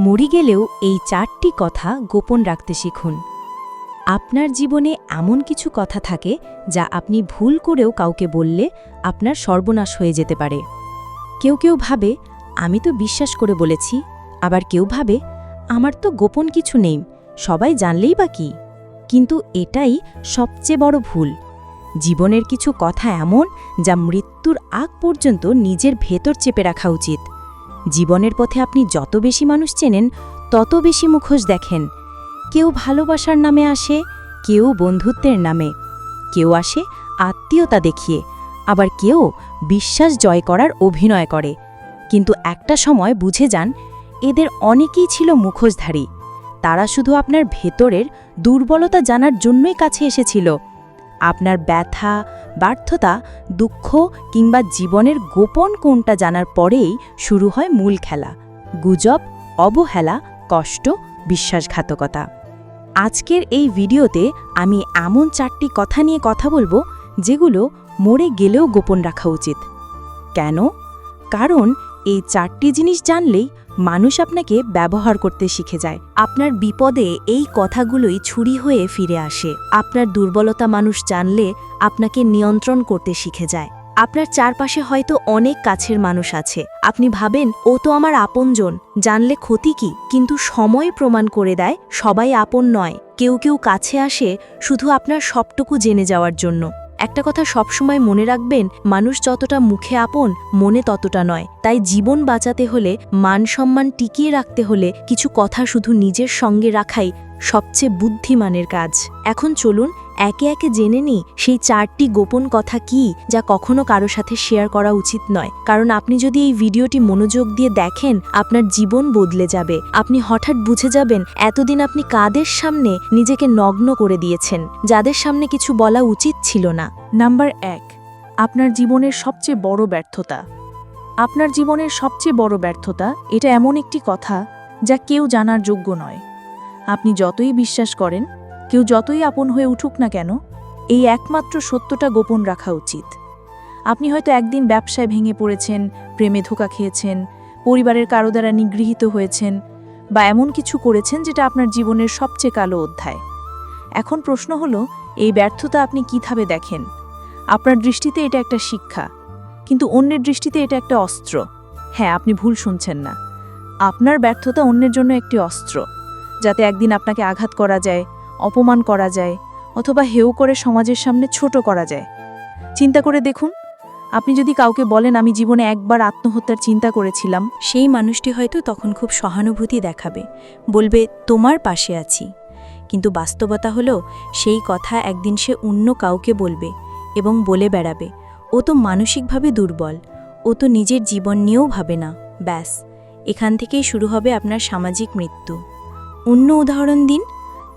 মরি গেলেও এই চারটি কথা গোপন রাখতে শিখুন। আপনার জীবনে এমন কিছু কথা থাকে যা আপনি ভুল করেও কাউকে বললে আপনার সর্বনাশ হয়ে যেতে পারে। কেউ কেউ ভাবে, আমি তো বিশ্বাস করে বলেছি। আবার কেউ ভাবে, আমার তো গোপন কিছু নেই, সবাই জানলেই বা কি? কিন্তু এটাই সবচেয়ে বড় ভুল। জীবনের কিছু কথা এমন যা মৃত্যুর আগ পর্যন্ত নিজের ভেতর চেপে রাখা উচিত। জীবনের পথে আপনি যত বেশি মানুষ চেনেন, তত বেশি মুখোশ দেখেন। কেউ ভালোবাসার নামে আসে, কেউ বন্ধুত্বের নামে। কেউ আসে আত্মীয়তা দেখিয়ে, আবার কেউ বিশ্বাস জয় করার অভিনয় করে। কিন্তু একটা সময় বুঝে যান, এদের অনেকেই ছিল মুখোশধারী। তারা শুধু আপনার ভেতরের দুর্বলতা জানার জন্যই কাছে এসেছিল। আপনার ব্যথা ব্যর্থতা দুঃখ কিংবা জীবনের গোপন কোনটা জানার পরেই শুরু হয় মূল খেলা। গুজব, অবহেলা, কষ্ট, বিশ্বাসঘাতকতা। আজকের এই ভিডিওতে আমি এমন চারটি কথা নিয়ে কথা বলব যেগুলো মরে গেলেও গোপন রাখা উচিত। কেন? কারণ এই চারটি জিনিস জানলেই মানুষ আপনাকে ব্যবহার করতে শিখে যায়। আপনার বিপদে এই কথাগুলোই ছুরি হয়ে ফিরে আসে। আপনার দুর্বলতা মানুষ জানলে আপনাকে নিয়ন্ত্রণ করতে শিখে যায়। আপনার চারপাশে হয়তো অনেক কাছের মানুষ আছে। আপনি ভাবেন, ও তো আমার আপনজন। জানলে ক্ষতি কি? কিন্তু সময় প্রমাণ করে দেয়, সবাই আপন নয়। কেউ কেউ কাছে আসে শুধু আপনার সবটুকু জেনে যাওয়ার জন্য। একটা কথা সবসময় মনে রাখবেন, মানুষ যতটা মুখে আপন, মনে ততটা নয়। তাই জীবন বাঁচাতে হলে, মান সম্মান টিকিয়ে রাখতে হলে কিছু কথা শুধু নিজের সঙ্গে রাখাই সবচেয়ে বুদ্ধিমানের কাজ। এখন চলুন একে একে জেনে নিই সেই চারটি গোপন কথা কি যা কখনো কারও সাথে শেয়ার করা উচিত নয়। কারণ আপনি যদি এই ভিডিওটি মনোযোগ দিয়ে দেখেন, আপনার জীবন বদলে যাবে। আপনি হঠাৎ বুঝে যাবেন, এতদিন আপনি কাদের সামনে নিজেকে নগ্ন করে দিয়েছেন, যাদের সামনে কিছু বলা উচিত ছিল না। নাম্বার এক, আপনার জীবনের সবচেয়ে বড় ব্যর্থতা। আপনার জীবনের সবচেয়ে বড় ব্যর্থতা এটা এমন একটি কথা যা কেউ জানার যোগ্য নয়। আপনি যতই বিশ্বাস করেন কেউ যতই আপন হয়ে উঠুক না কেন, এই একমাত্র সত্যটা গোপন রাখা উচিত। আপনি হয়তো একদিন ব্যবসায় ভেঙে পড়েছেন, প্রেমে ধোকা খেয়েছেন, পরিবারের কারও দ্বারা নিগৃহীত হয়েছেন, বা এমন কিছু করেছেন যেটা আপনার জীবনের সবচেয়ে কালো অধ্যায়। এখন প্রশ্ন হলো, এই ব্যর্থতা আপনি কীভাবে দেখেন? আপনার দৃষ্টিতে এটা একটা শিক্ষা, কিন্তু অন্যের দৃষ্টিতে এটা একটা অস্ত্র। হ্যাঁ আপনি ভুল শুনছেন না। আপনার ব্যর্থতা অন্যের জন্য একটি অস্ত্র, যাতে একদিন আপনাকে আঘাত করা যায় অপমান করা যায় অথবা হেউ করে সমাজের সামনে ছোট করা যায়। চিন্তা করে দেখুন, আপনি যদি কাউকে বলেন, আমি জীবনে একবার আত্মহত্যার চিন্তা করেছিলাম, সেই মানুষটি হয়তো তখন খুব সহানুভূতি দেখাবে, বলবে, তোমার পাশে আছি। কিন্তু বাস্তবতা হলো, সেই কথা একদিন সে অন্য কাউকে বলবে এবং বলে বেড়াবে, ও তো মানসিকভাবে দুর্বল, ও তো নিজের জীবন নিয়েও ভাবে না। ব্যাস, এখান থেকেই শুরু হবে আপনার সামাজিক মৃত্যু। অন্য উদাহরণ দিন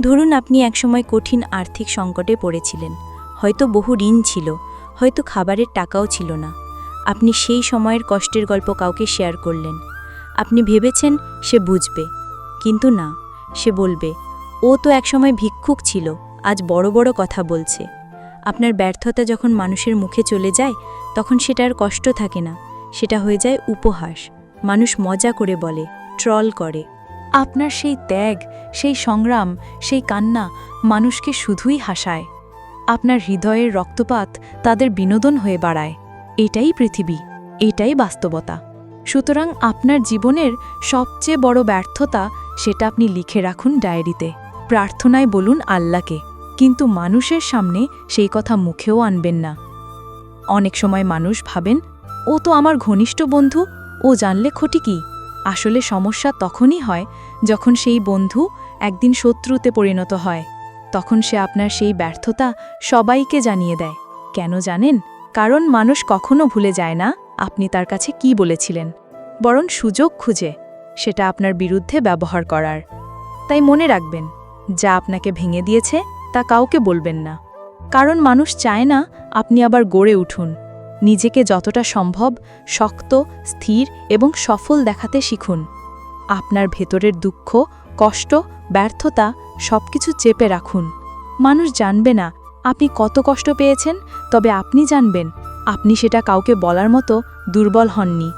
ধরুন আপনি একসময় কঠিন আর্থিক সংকটে পড়েছিলেন। হয়তো বহু ঋণ ছিল, হয়তো খাবারের টাকাও ছিল না। আপনি সেই সময়ের কষ্টের গল্প কাউকে শেয়ার করলেন। আপনি ভেবেছেন সে বুঝবে, কিন্তু না, সে বলবে, ও তো একসময় ভিক্ষুক ছিল, আজ বড় বড় কথা বলছে। আপনার ব্যর্থতা যখন মানুষের মুখে চলে যায়, তখন সেটার কষ্ট থাকে না, সেটা হয়ে যায় উপহাস। মানুষ মজা করে বলে, ট্রল করে। আপনার সেই ত্যাগ, সেই সংগ্রাম, সেই কান্না মানুষকে শুধুই হাসায়। আপনার হৃদয়ের রক্তপাত তাদের বিনোদন হয়ে বাড়ায়। এটাই পৃথিবী, এটাই বাস্তবতা। সুতরাং আপনার জীবনের সবচেয়ে বড় ব্যর্থতা সেটা আপনি লিখে রাখুন ডায়েরিতে। প্রার্থনায় বলুন আল্লাহকে, কিন্তু মানুষের সামনে সেই কথা মুখেও আনবেন না। অনেক সময় মানুষ ভাবেন, ও তো আমার ঘনিষ্ঠ বন্ধু, ও জানলে ক্ষতি কি? আসলে সমস্যা তখনই হয় যখন সেই বন্ধু একদিন শত্রুতে পরিণত হয়। তখন সে আপনার সেই ব্যর্থতা সবাইকে জানিয়ে দেয়। কেন জানেন? কারণ মানুষ কখনো ভুলে যায় না আপনি তার কাছে কি বলেছিলেন। বরং সুযোগ খুঁজে, সেটা আপনার বিরুদ্ধে ব্যবহার করার। তাই মনে রাখবেন, যা আপনাকে ভেঙে দিয়েছে তা কাউকে বলবেন না। কারণ মানুষ চায় না আপনি আবার গড়ে উঠুন। নিজেকে যতটা সম্ভব শক্ত, স্থির এবং সফল দেখাতে শিখুন। আপনার ভেতরের দুঃখ, কষ্ট, ব্যর্থতা সবকিছু চেপে রাখুন। মানুষ জানবে না, আপনি কত কষ্ট পেয়েছেন, তবে আপনি জানবেন, আপনি সেটা কাউকে বলার মতো দুর্বল হননি।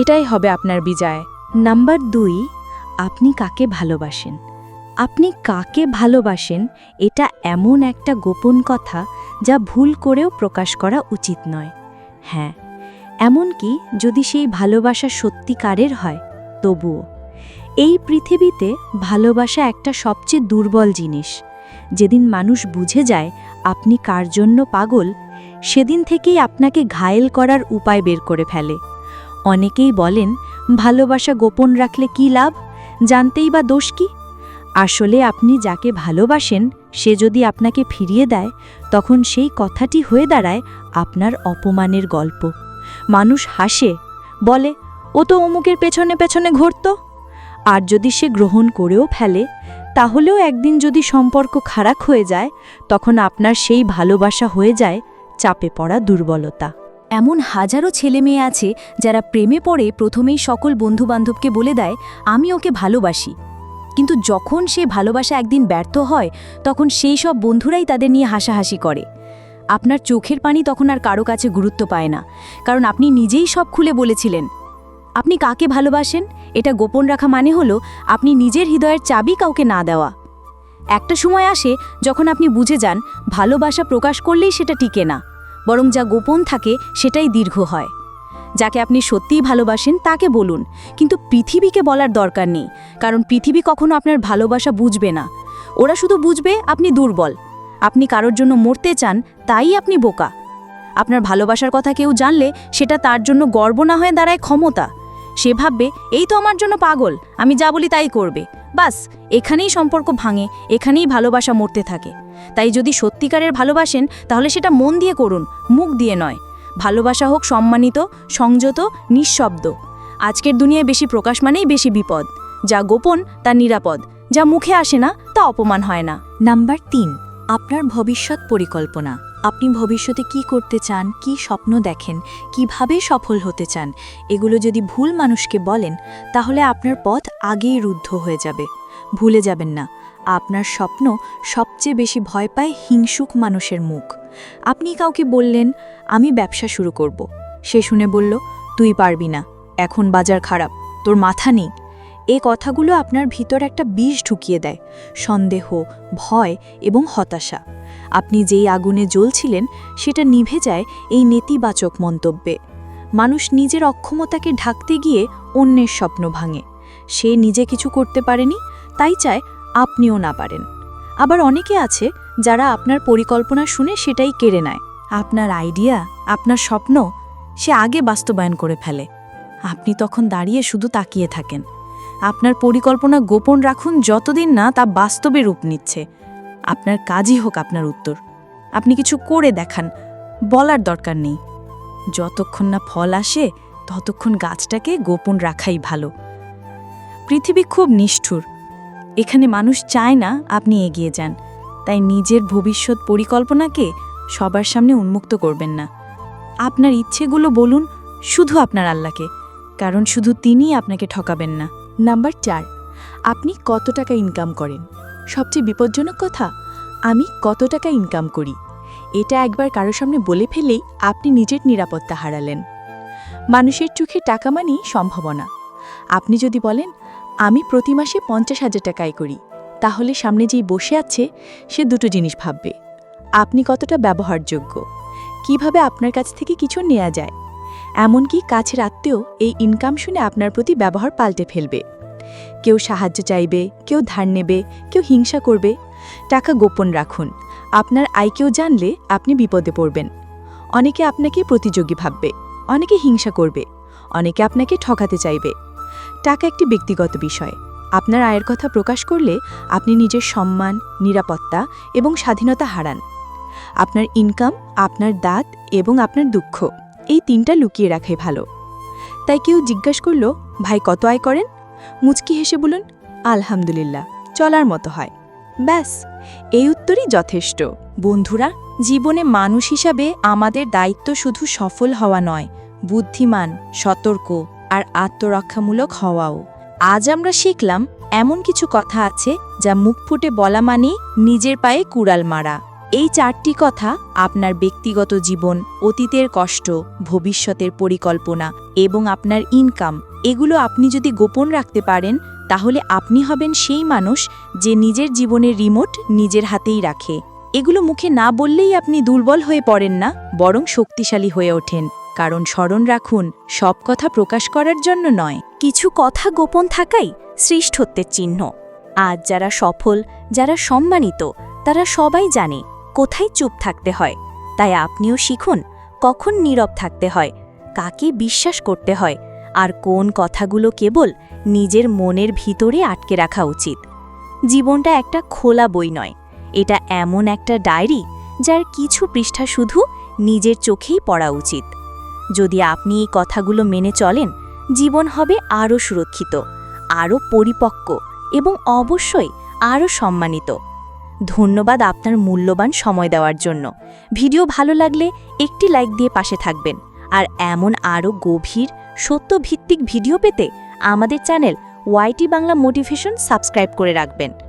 এটাই হবে আপনার বিজয়। নাম্বার দুই, আপনি কাকে ভালোবাসেন? আপনি কাকে ভালোবাসেন এটা এমন একটা গোপন কথা যা ভুল করেও প্রকাশ করা উচিত নয়। হ্যাঁ এমনকি যদি সেই ভালোবাসা সত্যিকারের হয়, তবুও। এই পৃথিবীতে ভালোবাসা একটা সবচেয়ে দুর্বল জিনিস। যেদিন মানুষ বুঝে যায় আপনি কার জন্য পাগল, সেদিন থেকেই আপনাকে ঘায়েল করার উপায় বের করে ফেলে। অনেকেই বলেন, ভালোবাসা গোপন রাখলে কি লাভ? জানতেই বা দোষ কি? আসলে আপনি যাকে ভালোবাসেন, সে যদি আপনাকে ফিরিয়ে দেয়, তখন সেই কথাটি হয়ে দাঁড়ায় আপনার অপমানের গল্প। মানুষ হাসে, বলে, ও তো অমুকের পেছনে পেছনে ঘুরত। আর যদি সে গ্রহণ করেও ফেলে, তাহলেও একদিন যদি সম্পর্ক খারাপ হয়ে যায়, তখন আপনার সেই ভালোবাসা হয়ে যায় চাপে পড়া দুর্বলতা। এমন হাজারো ছেলে মেয়ে আছে যারা প্রেমে পড়ে প্রথমেই সকল বন্ধুবান্ধবকে বলে দেয়, আমি ওকে ভালোবাসি। কিন্তু যখন সে ভালোবাসা একদিন ব্যর্থ হয়, তখন সেই সব বন্ধুরাই তাদের নিয়ে হাসাহাসি করে। আপনার চোখের পানি তখন আর কারও কাছে গুরুত্ব পায় না। কারণ আপনি নিজেই সব খুলে বলেছিলেন। আপনি কাকে ভালোবাসেন? এটা গোপন রাখা মানে হলো আপনি নিজের হৃদয়ের চাবি কাউকে না দেওয়া। একটা সময় আসে যখন আপনি বুঝে যান, ভালোবাসা প্রকাশ করলেই সেটা টিকে না। বরং যা গোপন থাকে সেটাই দীর্ঘ হয়। যাকে আপনি সত্যিই ভালোবাসেন তাকে বলুন। কিন্তু পৃথিবীকে বলার দরকার নেই। কারণ পৃথিবী কখনো আপনার ভালোবাসা বুঝবে না। ওরা শুধু বুঝবে আপনি দুর্বল। আপনি কারোর জন্য মরতে চান, তাই আপনি বোকা। আপনার ভালোবাসার কথা কেউ জানলে সেটা তার জন্য গর্ব না হয়ে দাঁড়ায় ক্ষমতা। সে ভাববে, এই তো আমার জন্য পাগল, আমি যা বলি তাই করবে। বাস, এখানেই সম্পর্ক ভাঙে, এখানেই ভালোবাসা মরতে থাকে। তাই যদি সত্যিকারের ভালোবাসেন, তাহলে সেটা মন দিয়ে করুন, মুখ দিয়ে নয়। ভালোবাসা হোক সম্মানিত, সংযত, নিঃশব্দ। আজকের দুনিয়ায় বেশি প্রকাশ মানেই বেশি বিপদ। যা গোপন, তা নিরাপদ। যা মুখে আসে না, তা অপমান হয় না। নাম্বার তিন। আপনার ভবিষ্যৎ পরিকল্পনা। আপনি ভবিষ্যতে কি করতে চান, কি স্বপ্ন দেখেন, কীভাবে সফল হতে চান, এগুলো যদি ভুল মানুষকে বলেন, তাহলে আপনার পথ আগেই রুদ্ধ হয়ে যাবে। ভুলে যাবেন না, আপনার স্বপ্ন সবচেয়ে বেশি ভয় পায় হিংসুক মানুষের মুখ। আপনি কাউকে বললেন, আমি ব্যবসা শুরু করব। সে শুনে বলল, তুই পারবি না, এখন বাজার খারাপ, তোর মাথা নেই। এ কথাগুলো আপনার ভিতর একটা বিষ ঢুকিয়ে দেয়, সন্দেহ, ভয় এবং হতাশা। আপনি যেই আগুনে জ্বলছিলেন, সেটা নিভে যায় এই নেতিবাচক মন্তব্যে। মানুষ নিজের অক্ষমতাকে ঢাকতে গিয়ে অন্যের স্বপ্ন ভাঙে। সে নিজে কিছু করতে পারেনি, তাই চায় আপনিও না পারেন। আবার অনেকে আছে, যারা আপনার পরিকল্পনা শুনে সেটাই কেড়ে নেয়। আপনার আইডিয়া, আপনার স্বপ্ন, সে আগে বাস্তবায়ন করে ফেলে। আপনি তখন দাঁড়িয়ে শুধু তাকিয়ে থাকেন। আপনার পরিকল্পনা গোপন রাখুন যতদিন না তা বাস্তবে রূপ নিচ্ছে। আপনার কাজই হোক আপনার উত্তর। আপনি কিছু করে দেখান, বলার দরকার নেই। যতক্ষণ না ফল আসে, ততক্ষণ গাছটাকে গোপন রাখাই ভালো। পৃথিবী খুব নিষ্ঠুর। এখানে মানুষ চায় না আপনি এগিয়ে যান। তাই নিজের ভবিষ্যৎ পরিকল্পনাকে সবার সামনে উন্মুক্ত করবেন না। আপনার ইচ্ছেগুলো বলুন শুধু আপনার আল্লাহকে, কারণ শুধু তিনিই আপনাকে ঠকাবেন না। নাম্বার চার, আপনি কত টাকা ইনকাম করেন? সবচেয়ে বিপজ্জনক কথা, আমি কত টাকা ইনকাম করি? এটা একবার কারও সামনে বলে ফেলেই আপনি নিজের নিরাপত্তা হারালেন। মানুষের চোখে টাকা মানেই সম্ভাবনা। আপনি যদি বলেন, আমি প্রতি মাসে পঞ্চাশ হাজার টাকা আয় করি তাহলে সামনে যেই বসে আছে, সে দুটো জিনিস ভাববে। আপনি কতটা ব্যবহারযোগ্য? কীভাবে আপনার কাছ থেকে কিছু নেওয়া যায়? এমনকি কাছের আত্মীয় এই ইনকাম শুনে আপনার প্রতি ব্যবহার পাল্টে ফেলবে। কেউ সাহায্য চাইবে, কেউ ধার নেবে, কেউ হিংসা করবে। টাকা গোপন রাখুন। আপনার আয় কেউ জানলে আপনি বিপদে পড়বেন। অনেকে আপনাকে প্রতিযোগী ভাববে, অনেকে হিংসা করবে, অনেকে আপনাকে ঠকাতে চাইবে। টাকা একটি ব্যক্তিগত বিষয়। আপনার আয়ের কথা প্রকাশ করলে আপনি নিজের সম্মান, নিরাপত্তা এবং স্বাধীনতা হারান। আপনার ইনকাম আপনার দাঁত এবং আপনার দুঃখ, এই তিনটা লুকিয়ে রাখাই ভালো। তাই কেউ জিজ্ঞাসা করল, ভাই, কত আয় করেন? মুচকি হেসে বলুন, আলহামদুলিল্লাহ, চলার মতো হয়। ব্যাস, এই উত্তরই যথেষ্ট। বন্ধুরা, জীবনে মানুষ হিসাবে আমাদের দায়িত্ব শুধু সফল হওয়া নয়, বুদ্ধিমান, সতর্ক আর আত্মরক্ষামূলক হওয়াও। আজ আমরা শিখলাম এমন কিছু কথা আছে যা মুখ ফুটে বলা মানেই নিজের পায়ে কুড়াল মারা। এই চারটি কথা আপনার ব্যক্তিগত জীবন, অতীতের কষ্ট, ভবিষ্যতের পরিকল্পনা এবং আপনার ইনকাম এগুলো আপনি যদি গোপন রাখতে পারেন, তাহলে আপনি হবেন সেই মানুষ যে নিজের জীবনের রিমোট নিজের হাতেই রাখে। এগুলো মুখে না বললেই আপনি দুর্বল হয়ে পড়েন না, বরং শক্তিশালী হয়ে ওঠেন। কারণ স্মরণ রাখুন, সব কথা প্রকাশ করার জন্য নয়, কিছু কথা গোপন থাকাই শ্রেষ্ঠত্বের চিহ্ন। আজ যারা সফল, যারা সম্মানিত, তারা সবাই জানে কোথায় চুপ থাকতে হয়? তাই আপনিও শিখুন, কখন নীরব থাকতে হয়, কাকে বিশ্বাস করতে হয়, আর কোন কথাগুলো কেবল নিজের মনের ভিতরে আটকে রাখা উচিত। জীবনটা একটা খোলা বই নয়, এটা এমন একটা ডায়েরি যার কিছু পৃষ্ঠা শুধু নিজের চোখেই পড়া উচিত। যদি আপনি এই কথাগুলো মেনে চলেন, জীবন হবে আরও সুরক্ষিত, আরও পরিপক্ক এবং অবশ্যই আরও সম্মানিত। ধন্যবাদ আপনার মূল্যবান সময় দেওয়ার জন্য। ভিডিও ভালো লাগলে একটি লাইক দিয়ে পাশে থাকবেন। আর এমন আরও গভীর, সত্যভিত্তিক ভিডিও পেতে আমাদের channel YT Bangla motivation subscribe করে রাখবেন।